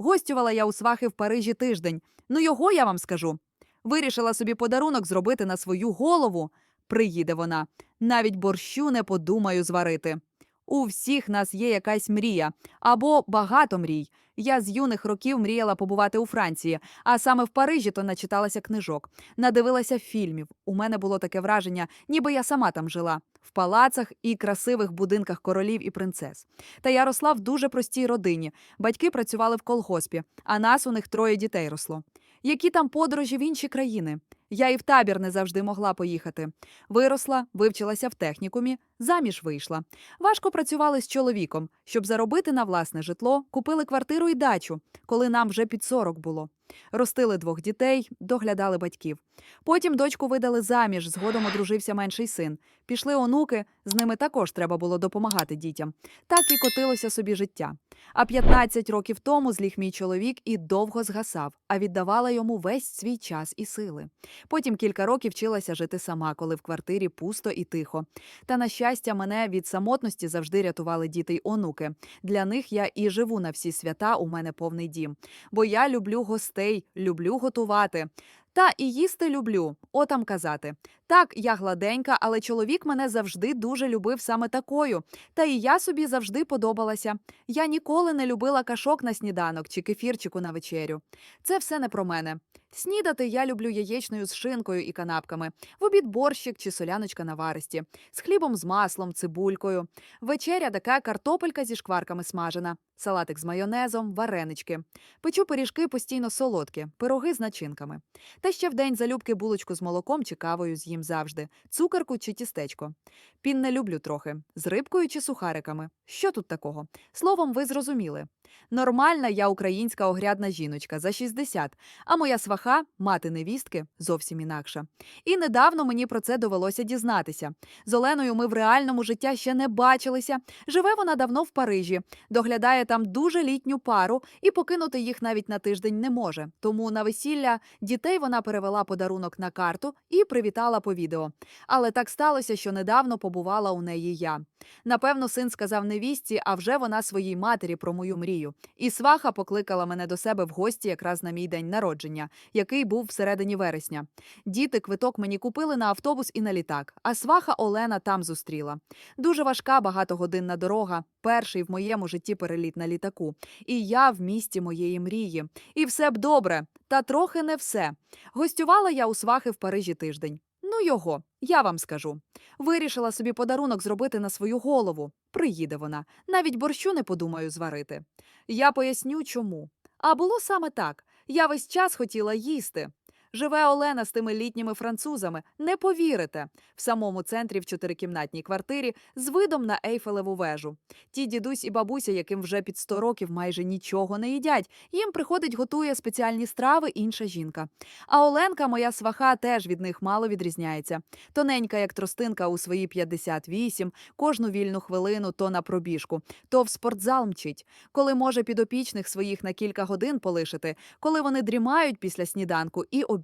Гостювала я у свахи в Парижі тиждень. Ну його я вам скажу. Вирішила собі подарунок зробити на свою голову. Приїде вона. Навіть борщу не подумаю зварити. У всіх нас є якась мрія або багато мрій. Я з юних років мріяла побувати у Франції, а саме в Парижі то начиталася книжок, надивилася фільмів. У мене було таке враження, ніби я сама там жила в палацах і красивих будинках королів і принцес. Та я росла в дуже простій родині. Батьки працювали в колгоспі, а нас у них троє дітей росло. Які там подорожі в інші країни? Я і в табір не завжди могла поїхати. Виросла, вивчилася в технікумі, заміж вийшла. Важко працювали з чоловіком. Щоб заробити на власне житло, купили квартиру і дачу, коли нам вже під 40 було. Ростили двох дітей, доглядали батьків. Потім дочку видали заміж, згодом одружився менший син. Пішли онуки, з ними також треба було допомагати дітям. Так і котилося собі життя. А 15 років тому зліг мій чоловік і довго згасав, а віддавала йому весь свій час і сили. Потім кілька років вчилася жити сама, коли в квартирі пусто і тихо. Та, на щастя, мене від самотності завжди рятували діти й онуки. Для них я і живу на всі свята, у мене повний дім. Бо я люблю гостей, люблю готувати. Та і їсти люблю, отам казати. Так, я гладенька, але чоловік мене завжди дуже любив саме такою. Та і я собі завжди подобалася. Я ніколи не любила кашок на сніданок чи кефірчику на вечерю. Це все не про мене. Снідати я люблю яєчною з шинкою і канапками, в обід борщик чи соляночка на варисті, з хлібом з маслом, цибулькою. Вечеря така картопелька зі шкварками смажена, салатик з майонезом, варенички. Печу пиріжки постійно солодкі, пироги з начинками. Та ще вдень залюбки булочку з молоком чи кавою з'їм завжди, цукерку чи тістечко. Пін не люблю трохи, з рибкою чи сухариками. Що тут такого? Словом, ви зрозуміли. Нормальна я українська огрядна жіночка за 60, а моя сваха, мати невістки, зовсім інакша. І недавно мені про це довелося дізнатися. З Оленою ми в реальному життя ще не бачилися. Живе вона давно в Парижі, доглядає там дуже літню пару і покинути їх навіть на тиждень не може. Тому на весілля дітей вона перевела подарунок на карту і привітала по відео. Але так сталося, що недавно побувала у неї я. Напевно, син сказав невістці, а вже вона своїй матері про мою мрію. І сваха покликала мене до себе в гості якраз на мій день народження, який був всередині вересня. Діти квиток мені купили на автобус і на літак, а сваха Олена там зустріла. Дуже важка багатогодинна дорога, перший в моєму житті переліт на літаку. І я в місті моєї мрії. І все б добре, та трохи не все. Гостювала я у свахи в Парижі тиждень. Ну його, я вам скажу. Вирішила собі подарунок зробити на свою голову. Приїде вона. Навіть борщу не подумаю зварити. Я поясню, чому. А було саме так. Я весь час хотіла їсти. Живе Олена з тими літніми французами, не повірите, в самому центрі в чотирикімнатній квартирі з видом на Ейфелеву вежу. Ті дідусь і бабуся, яким вже під 100 років майже нічого не їдять, їм приходить, готує спеціальні страви інша жінка. А Оленка, моя сваха, теж від них мало відрізняється. Тоненька, як тростинка у свої 58, кожну вільну хвилину то на пробіжку, то в спортзал мчить, коли може підопічних своїх на кілька годин полишити, коли вони дрімають після сніданку і обіду.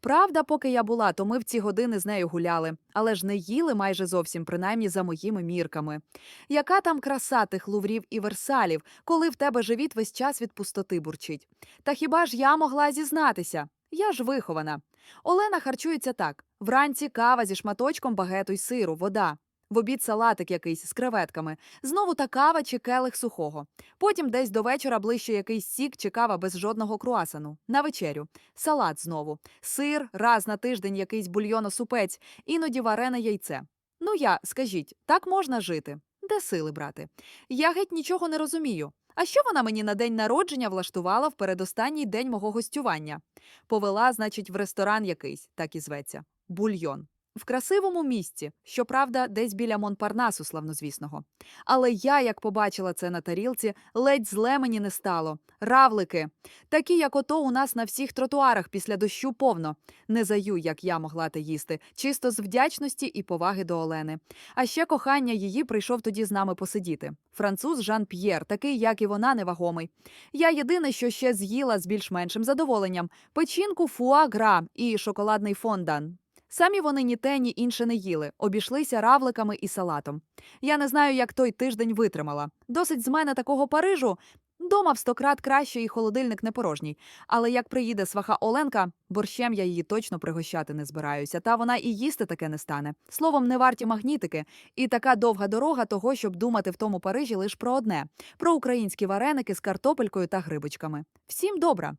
Правда, поки я була, то ми в ці години з нею гуляли, але ж не їли майже зовсім, принаймні за моїми мірками. Яка там краса тих луврів і версалів, коли в тебе живіт весь час від пустоти бурчить? Та хіба ж я могла зізнатися? Я ж вихована. Олена харчується так: вранці кава зі шматочком багету й сиру, вода. В обід салатик якийсь з креветками, знову та кава чи келих сухого. Потім десь до вечора ближче якийсь сік чи кава без жодного круасану. На вечерю. Салат знову. Сир, раз на тиждень якийсь бульйоносупець, іноді варене яйце. Ну я, скажіть, так можна жити? Де сили брати? Я геть нічого не розумію. А що вона мені на день народження влаштувала в передостанній день мого гостювання? Повела, значить, в ресторан якийсь, так і зветься. Бульйон. В красивому місці, щоправда, десь біля Монпарнасу, славнозвісного. Але я, як побачила це на тарілці, ледь зле мені не стало. Равлики. Такі, як ото у нас на всіх тротуарах після дощу повно. Не заю, як я могла те їсти, чисто з вдячності і поваги до Олени. А ще кохання її прийшов тоді з нами посидіти. Француз Жан П'єр, такий, як і вона, невагомий. Я єдине, що ще з'їла з більш-меншим задоволенням: печінку фуа гра і шоколадний фондан. Самі вони ні те, ні інше не їли, обійшлися равликами і салатом. Я не знаю, як той тиждень витримала. Досить з мене такого Парижу. Дома в сто крат краще і холодильник не порожній. Але як приїде сваха Оленка, борщем я її точно пригощати не збираюся. Та вона і їсти таке не стане. Словом, не варті магнітики. І така довга дорога того, щоб думати в тому Парижі лише про одне: про українські вареники з картопелькою та грибочками. Всім добра!